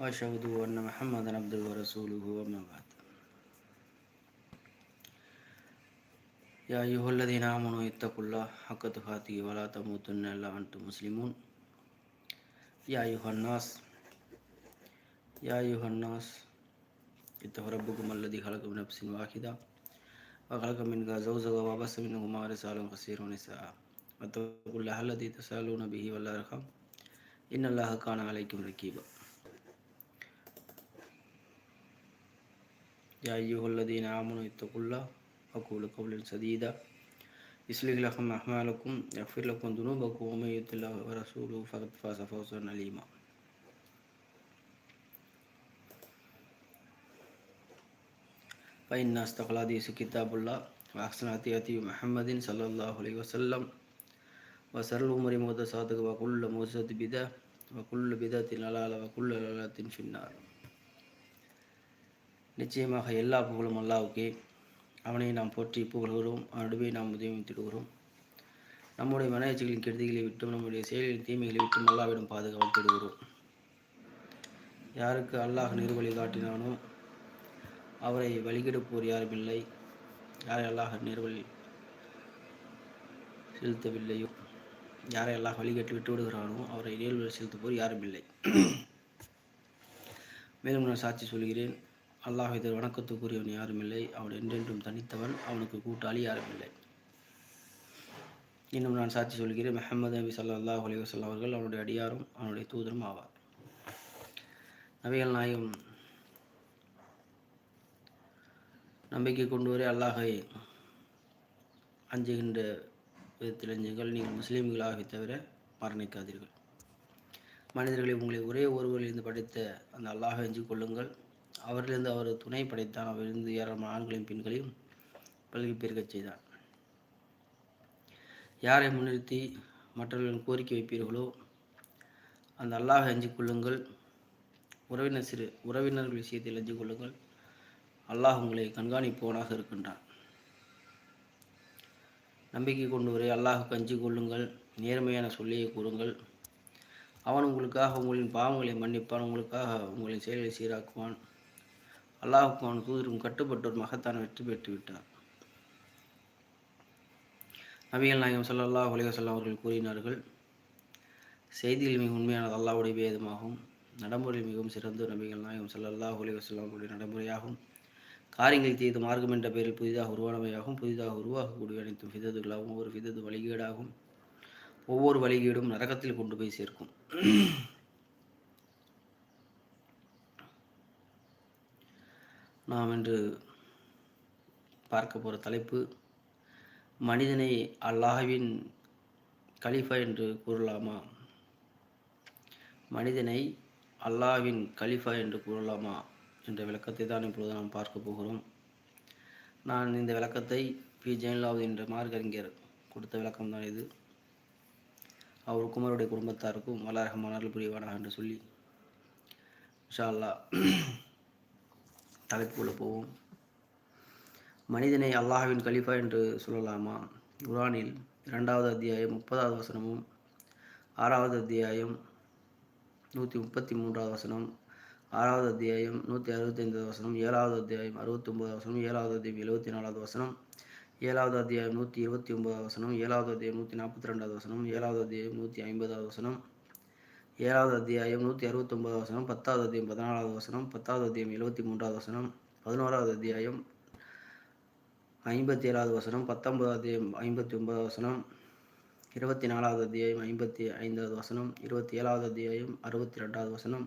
وأشهد أن محمدا عبده ورسوله وما بعد يا أيها الذين آمنوا اتقوا الله حق تقاته ولا تموتن إلا وأنتم مسلمون يا أيها الناس يا أيها الناس اتقوا ربكم الذي خلق من نفس واحدة وخلق منها زوجها وبث منهما رسالا كثيرا ونساء واتقوا الله الذي تسألون به والأرحام إن الله كان عليكم رقيبا يا أيها الذين آمنوا اتقوا الله وقولوا قولا سديدا. يصلح لكم أعمالكم يغفر لكم ذنوبكم ومن يطع الله ورسوله فقد فاز فوزا عليما فإن أصدق الحديث كتاب الله وأحسن هدي محمد صلى الله عليه وسلم وشر الأمور محدثاتها وكل محدثة بدعة وكل بدعة ضلالة وكل ضلالة في النار. நிச்சயமாக எல்லா புகழும் அல்லாவுக்கே. அவனை நாம் போற்றி புகழ்கிறோம். அவனுடைய நாம் உதவி திடுகிறோம் நம்முடைய மனச்சைகளின் கெடுதிகளை விட்டும் நம்முடைய செயலின் தீமைகளை விட்டும் அல்லாவிடம் பாதுகாவல் தேடுகிறோம். யாருக்கு அல்லாஹ் நிறுவழி காட்டினானோ அவரை வழிகெடுப்போர் யாரும் இல்லை யாரை அல்லாஹ் நேர்வழி செலுத்தவில்லையோ யாரை அல்லாஹ் வழிகட்டு விட்டு விடுகிறானோ அவரை நேர்வழி செலுத்துவோர் யாரும் இல்லை மேலும் நான் சாட்சி சொல்கிறேன். அல்லாஹ் இதில் வணக்கத்துக்குரியவன் யாரும் இல்லை அவன் என்றென்றும் தனித்தவன் அவனுக்கு கூட்டாளி யாரும் இல்லை இன்னும் நான் சாட்சி சொல்கிறேன். மெஹமது நபி சல்லாஹ் அலி வசல்லம் அவர்கள் அவனுடைய அடியாரும் அவனுடைய தூதரும் ஆவார். நபிகள் நாயகம் நம்பிக்கை கொண்டுவரே அல்லாஹை அஞ்சுகின்ற விதத்தில் அஞ்சுங்கள். நீங்கள் முஸ்லீம்களாக தவிர மரணிக்காதீர்கள். மனிதர்களை உங்களை ஒரே ஒருவரிலிருந்து படித்த அந்த அல்லாஹை அஞ்சு கொள்ளுங்கள். அவரிலிருந்து அவர் துணை படைத்தான். அவரிலிருந்து ஏராளமான ஆண்களையும் பெண்களையும் பல்கி பெருக்கச் செய்தான் யாரை முன்னிறுத்தி மற்றவர்களின் கோரிக்கை வைப்பீர்களோ அந்த அல்லாஹ் அஞ்சு கொள்ளுங்கள். உறவினர் சிறு உறவினர்கள் விஷயத்தில் அஞ்சு கொள்ளுங்கள். அல்லாஹ் உங்களை கண்காணிப்பவனாக இருக்கின்றான். நம்பிக்கை கொண்டு வரை அல்லாஹுக்கு அஞ்சு கொள்ளுங்கள். நேர்மையான சொல்லியை கூறுங்கள். அவன் உங்களுக்காக உங்களின் பாவங்களை மன்னிப்பான். உங்களுக்காக உங்களின் செயல்களை சீராக்குவான். அல்லாஹுக்கு அவன் கட்டுப்பட்டு ஒரு மகத்தான வெற்றி பெற்று விட்டார் நபிகள் நாயகம் சல்லாஹ் உலகசல்லாம் அவர்கள் கூறினார்கள் செய்தியில் மிக உண்மையானது அல்லாவுடைய வேதமாகும் நடைமுறையில் மிகவும் சிறந்த நபிகள் நாயகம் சல்லாஹ் உலகசல்லாம் நடைமுறையாகும். காரியங்கள் தீர்த்து மார்க்கம் என்ற பெயரில் புதிதாக உருவானவையாகும். புதிதாக உருவாகக்கூடிய அனைத்தும் விதத்துகளாகவும் ஒவ்வொரு விதத்து வழிகேடாகும். ஒவ்வொரு வழிகேடும் நரகத்தில் கொண்டு போய் சேர்க்கும். நாம் இன்று பார்க்க போகிற தலைப்பு மனிதனை அல்லாஹ்வின் கலிஃபா என்று கூறலாமா? மனிதனை அல்லாஹ்வின் கலிஃபா என்று கூறலாமா? என்ற விளக்கத்தை தான் இப்பொழுது நாம் பார்க்க போகிறோம். நான் இந்த விளக்கத்தை பி. ஜெயலலாவது என்ற மார்கறிஞர் கொடுத்த விளக்கம்தான் இது. அவருக்கும் அவருடைய குடும்பத்தாருக்கும் வல்லரகமான அருள் புரிவானாக என்று சொல்லி இன்ஷா அல்லா தலைப்புக்குள்ளே போவோம். மனிதனை அல்லாஹாவின் கலிஃபா என்று சொல்லலாமா? குரானில் இரண்டாவது அத்தியாயம் முப்பதாவது வசனமும் ஆறாவது அத்தியாயம் நூற்றி முப்பத்தி மூன்றாவது வசனம் ஆறாவது அத்தியாயம் நூற்றி அறுபத்தைந்தாவது வசனம் ஏழாவது அத்தியாயம் அறுபத்தி ஒன்பதாவது வசனம் ஏழாவது அத்தியாயம் எழுபத்தி நாலாவது வசனம் ஏழாவது அத்தியாயம் நூற்றி இருபத்தி ஒன்பதாவது வசனம் ஏழாவது அத்தியாயம் நூற்றி நாற்பத்தி ரெண்டாவது வசனம் ஏழாவது அத்தியாயம் நூற்றி ஐம்பதாவது வசனம் ஏழாவது அத்தியாயம் நூற்றி அறுபத்தொம்பது வசனம் பத்தாவது அத்தியம் பதினாலாவது வசனம் பத்தாவது அத்தியம் எழுபத்தி மூன்றாவது வசனம் பதினோராவது அத்தியாயம் ஐம்பத்தி ஏழாவது வசனம் பத்தொன்பதாவது அத்தியாயம் ஐம்பத்தி ஒன்பதாவது வசனம் இருபத்தி நாலாவது அத்தியாயம் ஐம்பத்தி ஐந்தாவது வசனம் இருபத்தி ஏழாவது அத்தியாயம் அறுபத்தி ரெண்டாவது வசனம்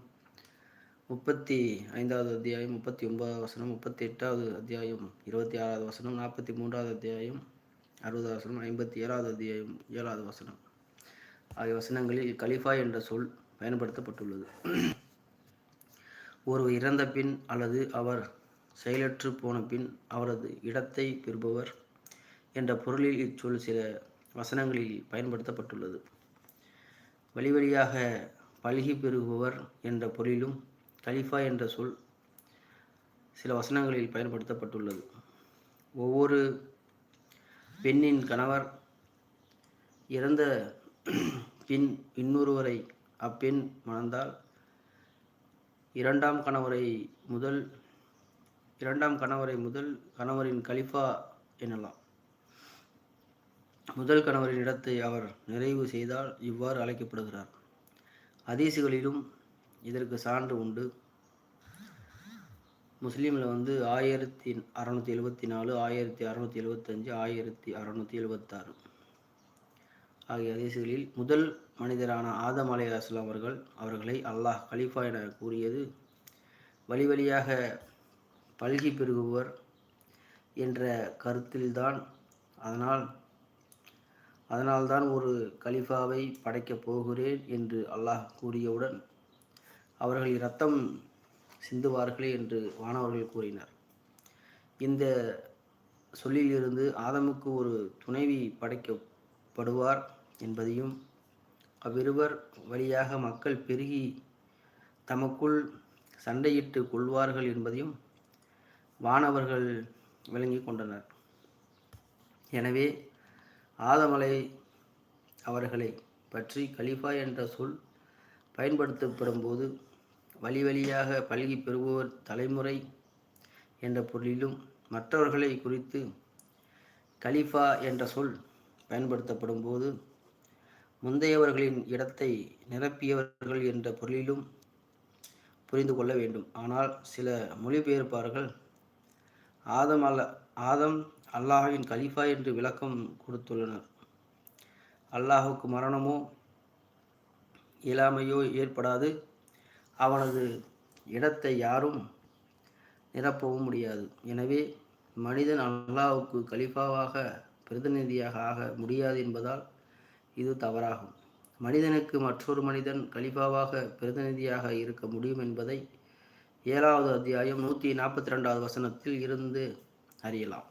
முப்பத்தி ஐந்தாவது அத்தியாயம் முப்பத்தி ஒன்பதாவது வசனம் முப்பத்தி எட்டாவது அத்தியாயம் இருபத்தி ஆறாவது வசனம் நாற்பத்தி மூன்றாவது அத்தியாயம் அறுபதாவது வசனம் ஐம்பத்தி ஏழாவது அத்தியாயம் ஏழாவது வசனம். ஆகிய வசனங்களில் கலிஃபா என்ற சொல் பயன்படுத்தப்பட்டுள்ளது. ஒருவர் இறந்த பின் அல்லது அவர் செயலற்று போன பின் அவரது இடத்தை பெறுபவர் என்ற பொருளில் இச்சொல் சில வசனங்களில் பயன்படுத்தப்பட்டுள்ளது. வழி வழியாக பல்கி பெறுபவர் என்ற பொருளிலும் கலிஃபா என்ற சொல் சில வசனங்களில் பயன்படுத்தப்பட்டுள்ளது. ஒவ்வொரு பெண்ணின் கணவர் இறந்த பின் இன்னொருவரை அப்பெண் மணந்தால் இரண்டாம் கணவரை முதல் இரண்டாம் கணவரை முதல் கணவரின் கலிஃபா எனலாம். முதல் கணவரின் இடத்தை அவர் நிறைவு செய்தால் இவ்வாறு அழைக்கப்படுகிறார். அதீசுகளிலும் இதற்கு சான்று உண்டு. முஸ்லீமில் வந்து ஆயிரத்தி அறநூற்றி எழுபத்தி நாலு ஆயிரத்தி அறநூற்றி எழுபத்தஞ்சு ஆயிரத்தி அறநூற்றி எழுபத்தாறு ஆகிய அதிசயங்களில் முதல் மனிதரான ஆதம் அலை அஸ்லாம் அவர்கள் அவர்களை அல்லாஹ் கலீஃபா என கூறியது வழி வழியாக பல்கி பெருகுவர் என்ற கருத்தில்தான் அதனால் அதனால்தான் ஒரு கலிஃபாவை படைக்கப் போகிறேன் என்று அல்லாஹ் கூறியவுடன் அவர்கள் இரத்தம் சிந்துவார்களே என்று வானவர்கள் கூறினர். இந்த சொல்லிலிருந்து ஆதமுக்கு ஒரு துணைவி படைக்கப்படுவார் என்பதையும் அவ்விருவர் வழியாக மக்கள் பெருகி தமக்குள் சண்டையிட்டு கொள்வார்கள் என்பதையும் வானவர்கள் விளங்கி கொண்டனர். எனவே ஆதமலை அவர்களை பற்றி கலிஃபா என்ற சொல் பயன்படுத்தப்படும் போது வழி வழியாக பல்கி பெறுபவர் தலைமுறை என்ற பொருளிலும் மற்றவர்களை குறித்து கலிஃபா என்ற சொல் பயன்படுத்தப்படும் போது முந்தையவர்களின் இடத்தை நிரப்பியவர்கள் என்ற பொருளிலும் புரிந்து கொள்ள வேண்டும். ஆனால் சில மொழிபெயர்ப்பார்கள் ஆதம் அல்ல ஆதம் அல்லாஹின் கலிஃபா என்று விளக்கம் கொடுத்துள்ளனர். அல்லாஹுக்கு மரணமோ இயலாமையோ ஏற்படாது. அவனது இடத்தை யாரும் நிரப்பவும் முடியாது. எனவே மனிதன் அல்லாஹுக்கு கலிஃபாவாக பிரதிநிதியாக ஆக முடியாது என்பதால் இது தவறாகும். மனிதனுக்கு மற்றொரு மனிதன் கலிபாவாக பிரதிநிதியாக இருக்க முடியும் என்பதை ஏழாவது அத்தியாயம் நூற்றி நாற்பத்தி ரெண்டாவது வசனத்தில் இருந்து அறியலாம்.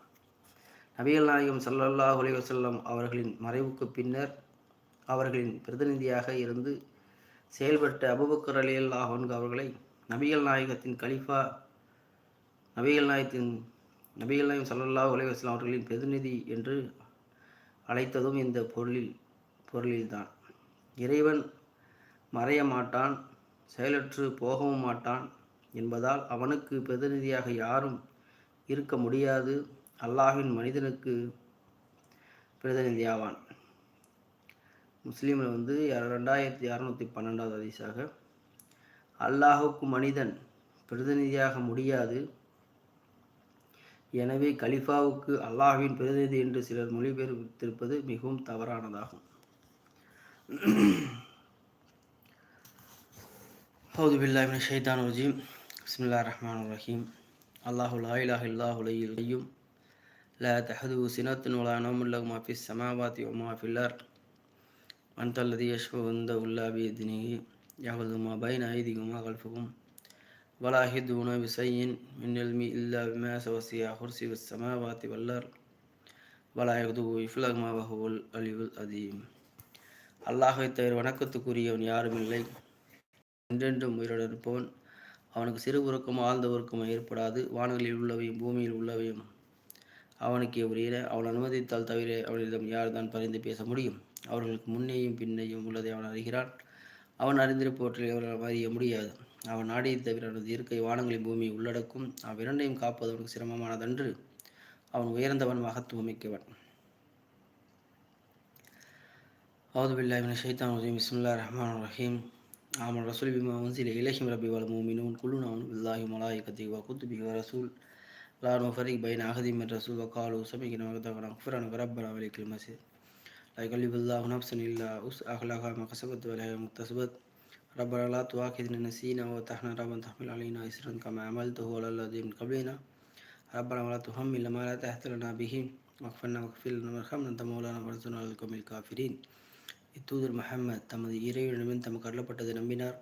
நபிகள் நாயகம் சல்லல்லாஹ் அலைவசல்லம் அவர்களின் மறைவுக்கு பின்னர் அவர்களின் பிரதிநிதியாக இருந்து செயல்பட்ட அபுபக்கர் அலி அல்லாஹன் அவர்களை நபிகள் நாயகத்தின் கலிஃபா நபிகள் நாயகத்தின் நபிகள் நாயகம் சல்லல்லாஹ் உலகம் அவர்களின் பிரதிநிதி என்று அழைத்ததும் இந்த பொருளில் பொருளில்தான். இறைவன் மறைய மாட்டான் செயலற்று போகவும் மாட்டான் என்பதால் அவனுக்கு பிரதிநிதியாக யாரும் இருக்க முடியாது. அல்லாஹின் மனிதனுக்கு பிரதிநிதியாவான். முஸ்லீமில் வந்து ரெண்டாயிரத்தி இரநூத்தி பன்னெண்டாவது அதிசாக அல்லாஹுக்கு மனிதன் பிரதிநிதியாக முடியாது. எனவே கலிஃபாவுக்கு அல்லாஹின் பிரதிநிதி என்று சிலர் மொழிபெயர்த்திருப்பது மிகவும் தவறானதாகும். أعوذ بالله من الشيطان الرجيم. بسم الله الرحمن الرحيم. الله لا إله إلا هو الحي القيوم. لا تأخذه سنة ولا نوم له ما في السماوات وما في الأرض. أنت الذي يشفع عنده إلا بإذنه يحفظ ما بين أيديهم وما خلفهم ولا يحيطون بشيء من علمه إلا بما توسع كرسي السماوات والأرض. ولا يقدر يفلق ما وهو العلي العظيم. அல்லாஹை தவிர வணக்கத்துக்குரியவன் யாரும் இல்லை. என்றென்றும் உயிருடன் இருப்பவன் அவனுக்கு சிறு உறக்கம் ஆழ்ந்த உறக்கம் ஏற்படாது. வானங்களில் உள்ளவையும் பூமியில் உள்ளவையும் அவனுக்கு உரியன. அவன் அனுமதித்தால் தவிர அவனிடம் யார் தான் பரிந்து பேச முடியும்? அவர்களுக்கு முன்னேயும் பின்னையும் உள்ளதை அவன் அறிகிறான். அவன் அறிந்திருப்பவற்றை அவர்கள் அறிய முடியாது. அவன் நாடியை தவிர அவனது இருக்கை வானங்களின் பூமி உள்ளடக்கும். அவ்விரண்டையும் காப்பது அவனுக்கு சிரமமானதன்று. அவன் உயர்ந்தவன் மகத்துவமிக்கவன். أعوذ بالله من الشيطان الرجيم. بسم الله الرحمن الرحيم. عام الرسول بما أنزل إليهم ربي والمؤمنون. كلنا أعوذ بالله وملائكته وكتبه ورسول لا نفرق بين أحد من الرسول. وقالوا سمعنا وقدرنا كفرا وربنا وليك المسجد لا يكلف الله نفسا إلا أس أخلاقها ما كسبت ولا هي مكتسبت ربنا لا تؤاخذنا نسينا وتحنا ربنا تحمل علينا إسرا كما عملته على الذين قبلنا. ربنا ولا تحمل ما لا تحتلنا به. واغفرنا واغفر لنا وارحمنا. أنت مولانا الكافرين. இத்தூதர் முகமது தமது இறைவனிடமிருந்து தமக்கு அருளப்பட்டதை நம்பினார்.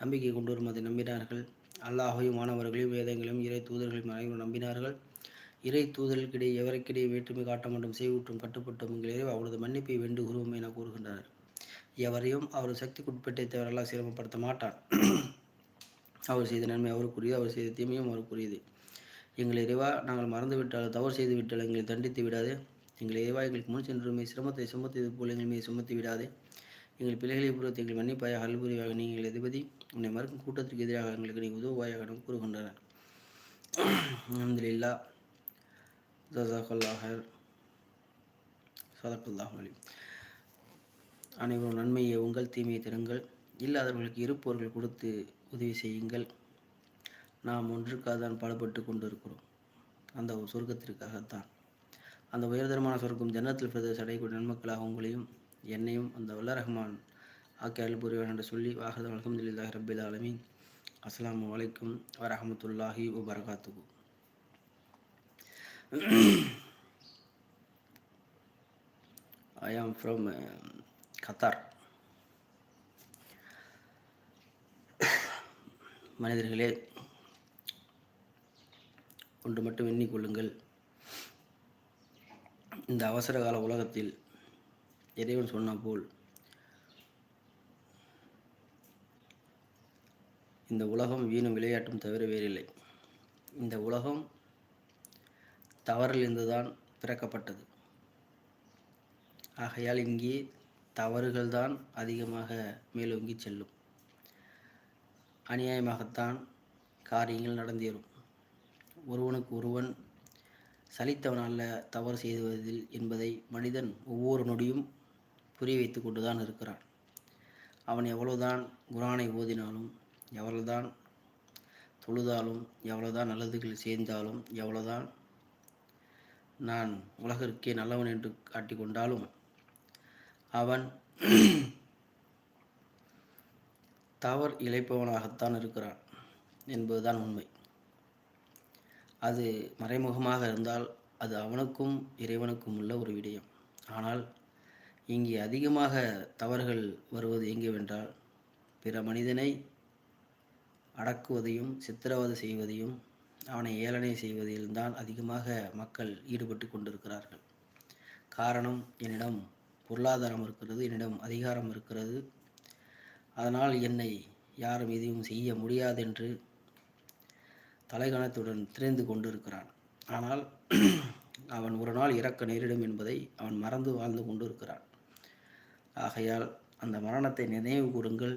நம்பிக்கை கொண்டு வரும் அதை நம்பினார்கள். அல்லாஹையும் மாணவர்களையும் வேதங்களையும் இறை தூதர்களையும் அனைவரும் நம்பினார்கள். இறை தூதர்களுக்கிடையே எவருக்கிடையே வேற்றுமை காட்ட மாட்டோம் செய்வூற்றும் கட்டுப்பட்டும் எங்களே அவரது மன்னிப்பை வெண்டு உருவம் என கூறுகின்றனர். எவரையும் அவர் சக்திக்குட்பட்டை தவிரெல்லாம் சிரமப்படுத்த மாட்டார் அவர் செய்த நன்மை அவருக்குரியது அவர் செய்த தீமையும் அவருக்குரியது. எங்கள் இறைவா நாங்கள் மறந்துவிட்டால் தவறு செய்து விட்டால் எங்களை தண்டித்து விடாது. எங்கள் ஏவாய்களுக்கு முன் சென்றுமே சிரமத்தை சுமத்தியது போல் எங்கள் மீது சுமத்தி விடாதே. எங்கள் பிள்ளைகளை புறத்து எங்கள் மன்னிப்பாயாக அல்புரிவாக நீங்கள் எதிபதி உன்னை மறுக்கும் கூட்டத்திற்கு எதிராக எங்களுக்கு நீ உதவுவாயாக கூறுகின்றனர். அஹமதுல்லா ஜசாக்கல்லாஹ் சதக்கல்லாஹ் அலி அனைவரும் நன்மையை உங்கள் தீமையை தருங்கள். இல்லாதவர்களுக்கு இருப்பவர்கள் கொடுத்து உதவி செய்யுங்கள். நாம் ஒன்றுக்காக தான் பாடுபட்டு கொண்டிருக்கிறோம். அந்த சொர்க்கத்திற்காகத்தான். அந்த உயர்தரமான சொர்க்கம் ஜன்னத்தில் பிரதேச அடையக்கூடிய நன்மக்களாக உங்களையும் என்னையும் அந்த வல்ல ரஹ்மான் ஆக்கியால் புரிவார் என்று சொல்லி வாஹத் அலமதுல்லாஹி ரபில் ஆலமீன். அஸ்லாம் வலைக்கும் வரஹமத்துல்லாஹி வபரகாத்துகு ஐ ஆம் ஃப்ரம் கத்தார் um, மனிதர்களே ஒன்று மட்டும் எண்ணிக்கொள்ளுங்கள் இந்த அவசர கால உலகத்தில் இறைவன் சொன்ன போல் இந்த உலகம் வீணும் விளையாட்டும் தவிர வேறில்லை. இந்த உலகம் தவறிலிருந்துதான் பிறக்கப்பட்டது. ஆகையால் இங்கே தவறுகள்தான் அதிகமாக மேலோங்கி செல்லும். அநியாயமாகத்தான் காரியங்கள் நடந்தேறும். ஒருவனுக்கு ஒருவன் சலித்தவனல்ல தவறு செய்வதில் என்பதை மனிதன் ஒவ்வொரு நொடியும் புரிய வைத்து கொண்டுதான் இருக்கிறான். அவன் எவ்வளவுதான் குரானை ஓதினாலும் எவ்வளவுதான் தொழுதாலும் எவ்வளவுதான் நல்லதுகள் சேர்ந்தாலும் எவ்வளவுதான் நான் உலகிற்கே நல்லவன் என்று காட்டிக்கொண்டாலும் அவன் தவறு இழைப்பவனாகத்தான் இருக்கிறான் என்பதுதான் உண்மை. அது மறைமுகமாக இருந்தால் அது அவனுக்கும் இறைவனுக்கும் உள்ள ஒரு விடயம். ஆனால் இங்கே அதிகமாக தவறுகள் வருவது எங்கேவென்றால் பிற மனிதனை அடக்குவதையும் சித்திரவதை செய்வதையும் அவனை ஏளனை செய்வதில்தான் அதிகமாக மக்கள் ஈடுபட்டு கொண்டிருக்கிறார்கள். காரணம் என்னிடம் பொருளாதாரம் இருக்கிறது என்னிடம் அதிகாரம் இருக்கிறது. அதனால் என்னை யாரும் எதையும் செய்ய முடியாது என்று தலைகணத்துடன் திரைந்து கொண்டிருக்கிறான். ஆனால் அவன் ஒரு நாள் இறக்க நேரிடும் என்பதை அவன் மறந்து வாழ்ந்து கொண்டிருக்கிறான். ஆகையால் அந்த மரணத்தை நினைவு கூறுங்கள்.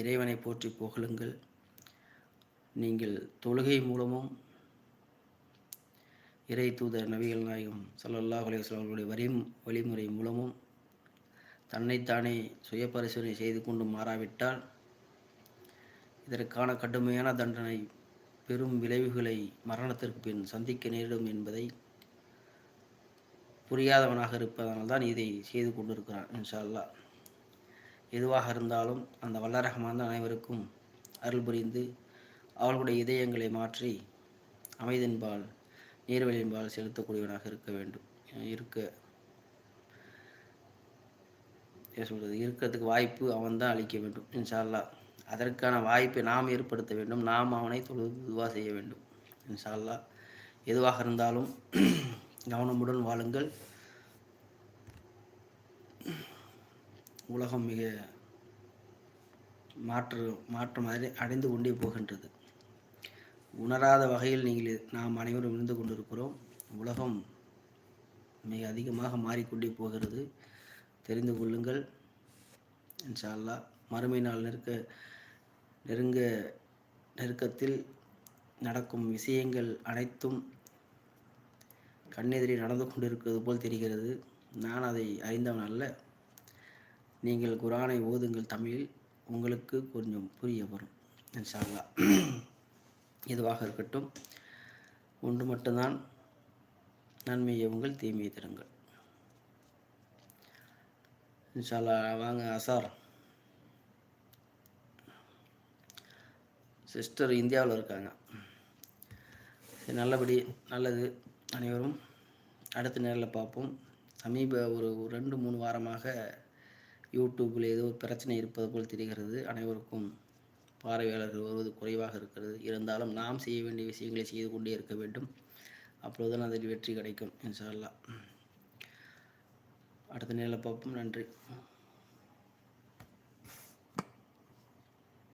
இறைவனை போற்றி புகழுங்கள். நீங்கள் தொழுகை மூலமும் இறை தூதர் நபிகள் நாயகம் சல்லல்லாஹ் அலையாஸ்வர்களுடைய வரி வழிமுறை மூலமும் தன்னைத்தானே சுய பரிசோதனை செய்து கொண்டு மாறாவிட்டால் இதற்கான கடுமையான தண்டனை பெரும் விளைவுகளை மரணத்திற்கு பின் சந்திக்க நேரிடும் என்பதை புரியாதவனாக இருப்பதனால் தான் இதை செய்து கொண்டிருக்கிறான் இன்ஷால்லா எதுவாக இருந்தாலும் அந்த வல்லரகமான அனைவருக்கும் அருள் புரிந்து அவர்களுடைய இதயங்களை மாற்றி அமைதின்பால் நீர்வழியின்பால் செலுத்தக்கூடியவனாக இருக்க வேண்டும். இருக்க. சொல்கிறது இருக்கிறதுக்கு வாய்ப்பு அவன் தான் அளிக்க வேண்டும் இன்ஷால்லா அதற்கான வாய்ப்பை நாம் ஏற்படுத்த வேண்டும். நாம் அவனை தொழுதுவாக செய்ய வேண்டும். இன்ஷால்லா எதுவாக இருந்தாலும் கவனமுடன் வாழுங்கள். உலகம் மிக மாற்று மாற்றம் அடை அடைந்து கொண்டே போகின்றது. உணராத வகையில் நீங்கள் நாம் அனைவரும் இருந்து கொண்டிருக்கிறோம். உலகம் மிக அதிகமாக மாறிக்கொண்டே போகிறது. தெரிந்து கொள்ளுங்கள். இன்ஷால்லா மறுமை நாள் நிற்க நெருங்க நெருக்கத்தில் நடக்கும் விஷயங்கள் அனைத்தும் கண்ணெதிரே நடந்து கொண்டிருக்கிறது போல் தெரிகிறது. நான் அதை அறிந்தவன் அல்ல. நீங்கள் குரானை ஓதுங்கள் தமிழில். உங்களுக்கு கொஞ்சம் புரிய வரும் இன்ஷா எதுவாக இருக்கட்டும். ஒன்று மட்டும்தான். நன்மையை உங்கள் தீமையை தருங்கள். இன்ஷால்லா வாங்க அசார். சிஸ்டர் இந்தியாவில் இருக்காங்க. சரி நல்லபடி நல்லது. அனைவரும் அடுத்த நேரில் பார்ப்போம். சமீப ஒரு ரெண்டு மூணு வாரமாக யூடியூப்பில் ஏதோ ஒரு பிரச்சனை இருப்பது போல் தெரிகிறது. அனைவருக்கும் பார்வையாளர்கள் வருவது குறைவாக இருக்கிறது. இருந்தாலும் நாம் செய்ய வேண்டிய விஷயங்களை செய்து கொண்டே இருக்க வேண்டும். அப்போதுதான் அதில் வெற்றி கிடைக்கும் இன்ஷால்லா அடுத்த நேரில் பார்ப்போம். நன்றி.